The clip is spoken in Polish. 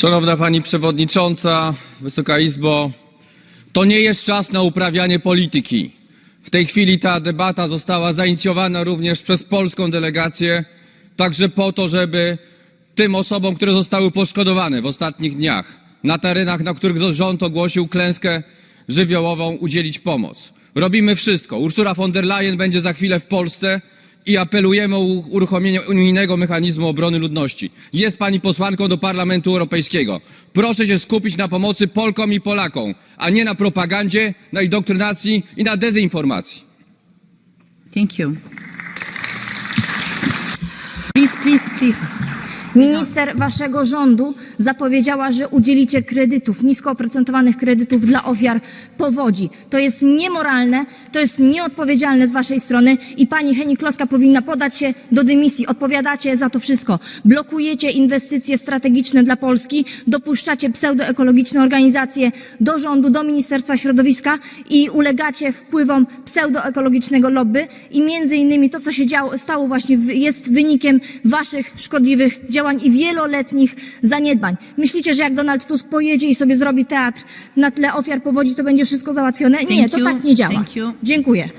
Szanowna Pani Przewodnicząca, Wysoka Izbo, to nie jest czas na uprawianie polityki. W tej chwili ta debata została zainicjowana również przez polską delegację, także po to, żeby tym osobom, które zostały poszkodowane w ostatnich dniach na terenach, na których rząd ogłosił klęskę żywiołową, udzielić pomoc. Robimy wszystko. Ursula von der Leyen będzie za chwilę w Polsce i apelujemy o uruchomienie unijnego mechanizmu obrony ludności. Jest pani posłanką do Parlamentu Europejskiego. Proszę się skupić na pomocy Polkom i Polakom, a nie na propagandzie, na indoktrynacji i na dezinformacji. Thank you. Please, please, please. Minister waszego rządu zapowiedziała, że udzielicie kredytów, nisko oprocentowanych kredytów dla ofiar powodzi. To jest niemoralne, to jest nieodpowiedzialne z waszej strony i pani Henik-Kloska powinna podać się do dymisji. Odpowiadacie za to wszystko. Blokujecie inwestycje strategiczne dla Polski, dopuszczacie pseudoekologiczne organizacje do rządu, do Ministerstwa Środowiska i ulegacie wpływom pseudoekologicznego lobby i między innymi to, co się działo, stało właśnie, jest wynikiem waszych szkodliwych działań i wieloletnich zaniedbań. Myślicie, że jak Donald Tusk pojedzie i sobie zrobi teatr na tle ofiar powodzi, to będzie wszystko załatwione? Nie, to tak nie działa. Dziękuję.